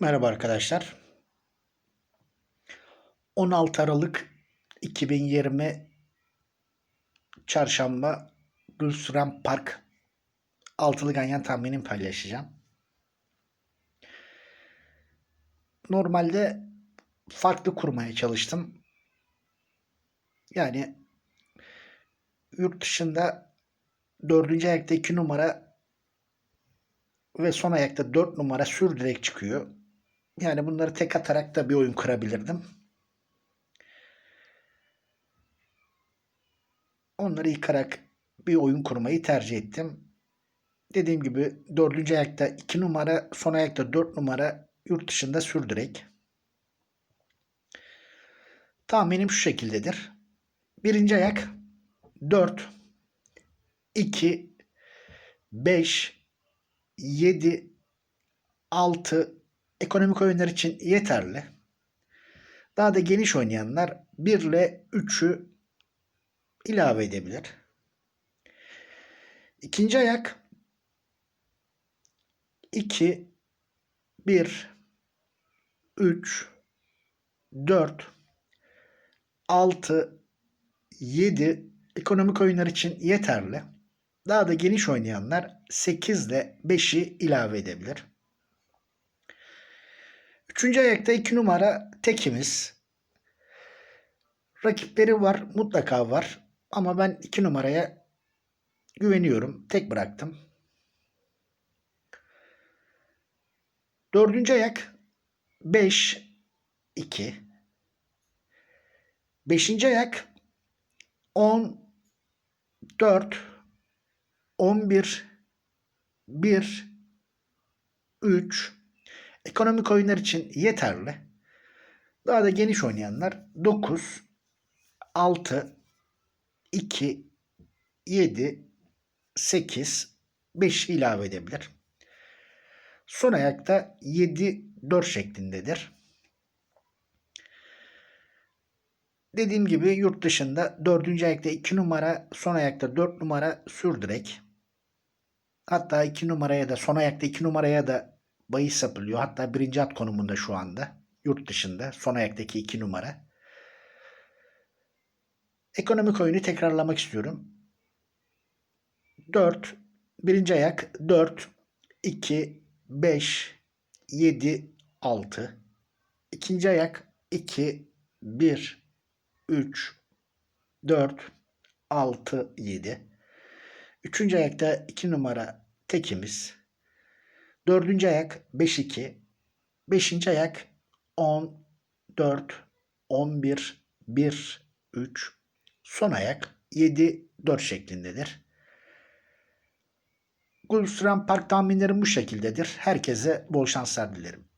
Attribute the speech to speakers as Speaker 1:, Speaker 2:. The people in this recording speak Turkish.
Speaker 1: Merhaba arkadaşlar. 16 Aralık 2020 Çarşamba Gülsüren Park altılı ganyan tahminimi paylaşacağım. Normalde farklı kurmaya çalıştım. Yani yurt dışında dördüncü ayakta 2 numara ve son ayakta 4 numara sürdürerek çıkıyor. Yani bunları tek atarak da bir oyun kurabilirdim. Onları yıkarak bir oyun kurmayı tercih ettim. Dediğim gibi dördüncü ayakta 2 numara, son ayakta 4 numara yurt dışında sürdürek. Tahminim şu şekildedir. Birinci ayak 4, 2, 5, 7, 6 ekonomik oyunlar için yeterli. Daha da geniş oynayanlar 1 ile 3'ü ilave edebilir. İkinci ayak 2 1 3 4 6 7 ekonomik oyunlar için yeterli. Daha da geniş oynayanlar 8 ile 5'i ilave edebilir. Üçüncü ayakta 2 numara tekimiz. Rakipleri var, mutlaka var. Ama ben 2 numaraya güveniyorum. Tek bıraktım. Dördüncü ayak 5 2 Beşinci ayak 10 4 11 1 3 ekonomik oyunlar için yeterli. Daha da geniş oynayanlar 9 6 2 7 8 5 ilave edebilir. Son ayakta 7 4 şeklindedir. Dediğim gibi yurt dışında 4. ayakta 2 numara, son ayakta 4 numara sürdürek. Hatta 2 numaraya da son ayakta 2 numaraya da bahis yapılıyor. Hatta birinci at konumunda şu anda. Yurt dışında son ayaktaki 2 numara. Ekonomik oyunu tekrarlamak istiyorum. 4, birinci ayak 4, 2, 5, 7, 6. İkinci ayak 2, 1, 3, 4, 6, 7. Üçüncü ayakta 2 numara tekimiz. Dördüncü ayak 5, 2. Beşinci ayak 10, 4, 11, 1, 3. Son ayak 7, 4 şeklindedir. Gulfstream Park tahminlerim bu şekildedir. Herkese bol şanslar dilerim.